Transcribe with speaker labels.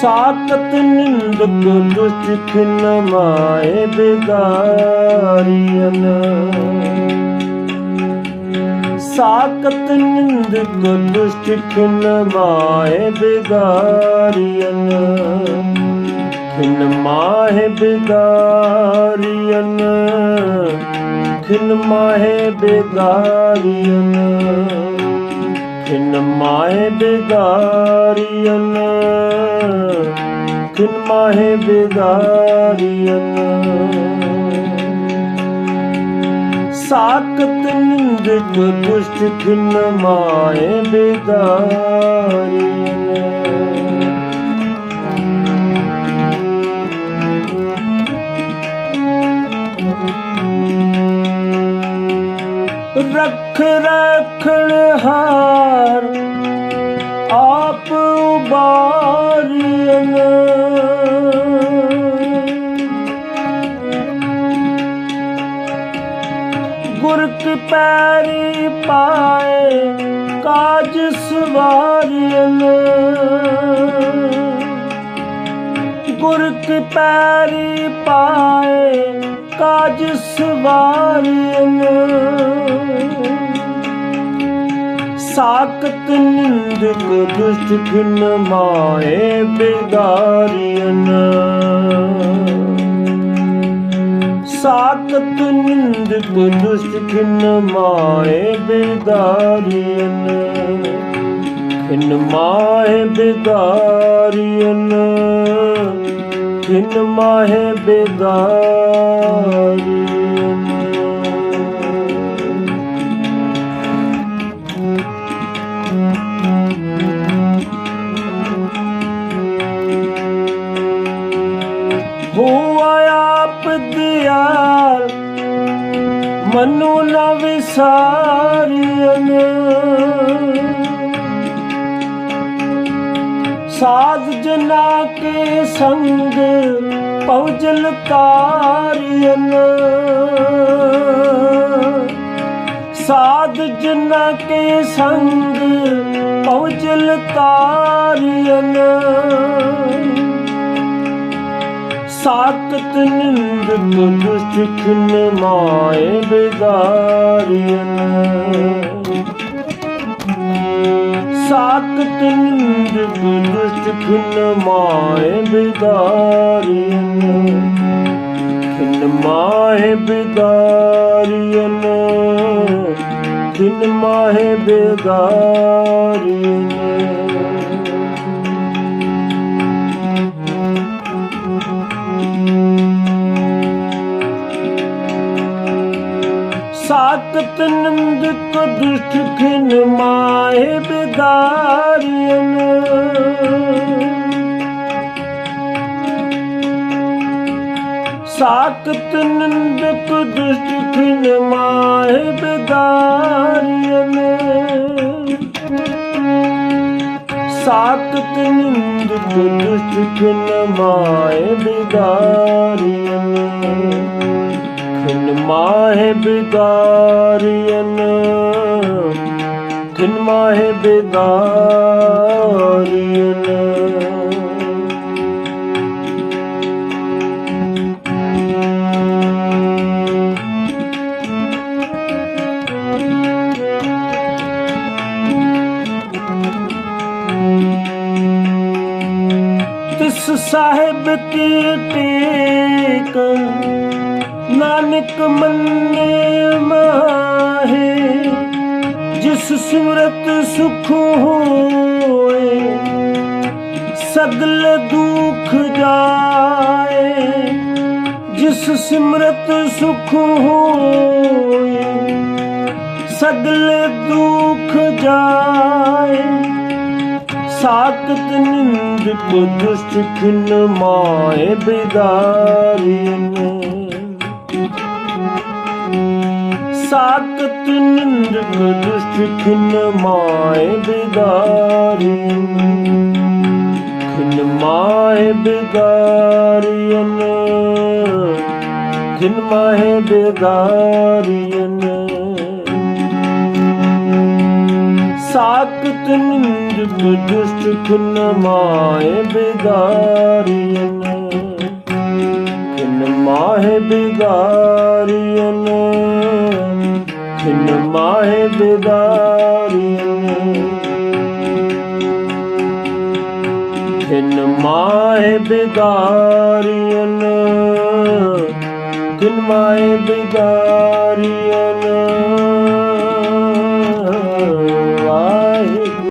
Speaker 1: ਸਾਕਤ ਨਿੰਦਕ ਦੁਸ਼ਟ ਖਿਨ ਮਾਏ ਬਿਦਾਰੀਨ ਸਾਕਤ ਨਿੰਦਕ ਦੁਸ਼ਟ ਖਿਨ ਮਾਏ ਬਿਦਾਰੀਨ ਖਿਨ ਮਾਏ ਬਿਦਾਰੀਨ ਖਿਨ ਮਾਏ ਬਿਦਾਰੀਨ ਖਿਨ ਮਾਏ ਬਿਦਾਰੀਨ ਸਾਕਤ ਨਿੰਦਕ ਦੁਸ਼ਟ ਖਿਨ ਮਾਏ ਬਿਦਾਰੀਨ ਰਖ ਰਖਣ ਹਾਰ ਆਪ ਉਬਾਰੀਨ ਗੁਰ ਕੀ ਪੈਰੀ ਪਾਏ, ਕਾਜ ਸਵਾਰੀਨ ਗੁਰ ਕੀ ਪੈਰੀ ਪਾਏ, ਕਾਜ ਸਵਾਰੀਨ ਸਾਕਤ ਨਿੰਦਕ ਦੁਸ਼ਟ ਖਿਨ ਮਾਏ ਬਿਦਾਰੀਨ ਸਾਕਤ ਨਿੰਦਕ ਦੁਸ਼ਟ ਖਿਨ ਮਾਏ ਬਿਦਾਰੀਨ ਖਿਨ ਮਾਏ ਬਿਦਾਰੀਨ ਖਿਨ ਮਾਏ ਬਿਦਾਰੀਨ ਹੋਆ ਆਪ ਦਿਆਲ, ਮਨੁ ਨ ਵਿਸਾਰੀਨ ਸਾਧ ਜਨਾ ਕੇ ਸੰਗ ਪਉਜਲ ਕਾਰੀਨ ਸਾਧ ਜਨਾ ਕੇ ਸੰਗ ਪਉਜਲ ਕਾਰੀਨ ਸਾਕਤ ਨਿੰਦਕ ਦੁਸ਼ਟ ਖਿਨ ਮਾਏ ਬਿਦਾਰੀਨ ਸਾਕਤ ਨਿੰਦਕ ਦੁਸ਼ਟ ਖਿਨ ਮਾਏ ਬਿਦਾਰੀਨ ਖਿਨ ਮਾਏ ਦਿਨ ਖਿਨ ਮਾਏ ਬਿਦਾਰੀਨ ਸਾਕਤ ਨੰਦਕ ਦੁਸ਼ਟ ਖਿਨ ਮਾਏ ਬਿਦਾਰੀਨ ਸਾਕਤ ਨੰਦਕ ਦੁਸ਼ਟ ਖਿਨ ਮਾਏ ਬਿਦਾਰੀਨ ਸਾਕਤ ਨਿੰਦਕ ਦੁਸ਼ਟ ਖਿਨ ਮਾਏ ਬਿਦਾਰੀਨ ਖਿਨ ਮਾਹੇ ਬਿਦਾਰੀਨ ਖਿਨ ਮਾਹੇ ਬਿਦਾਰੀਨ ਤਿਸ ਸਾਹਿਬ ਕੀ ਟੇਕ ਨਾਨਕ ਮੰਨੇ ਮਾਹੇ, ਜਿਸ ਸਿਮਰਤ ਸੁਖ ਹੋਏ, ਸਗਲ ਦੁਖ ਜਾਏ, ਜਿਸ ਸਿਮਰਤ ਸੁਖ ਹੋਏ, ਸਗਲ ਦੁਖ ਜਾਏ। ਸਾਕਤ ਨਿੰਦਕ ਦੁਸ਼ਟ ਖਿਨ ਮਾਏ ਬਿਦਾਰੀਨ ਸਾਕਤ ਨਿੰਦਕ ਦੁਸ਼ਟ ਖਿਨ ਮਾਏ ਬਿਦਾਰੀਨ ਖਿਨ ਮਾਏ ਮਾਹੇ ਬਿਦਾਰੀਨ ਦਿਨ ਮਾਹੇ ਬਿਦਾਰੀਨ ਸਾਕਤ ਨਿੰਦ ਦੁਸ਼ਟ ਖਿਨ ਮਾਹੇ ਬਿਦਾਰੀਨ ਖਿਨ ਮਾਹੇ ਬਿਦਾਰੀਨ ਖਿਨ ਬਿਦਾਰੀਨ ਖਿਨ ਮਾਹੇ ਬਿਦਾਰੀਨ ਖਿਨ ਮਾਹੇ ਬਿਦਾਰੀਨ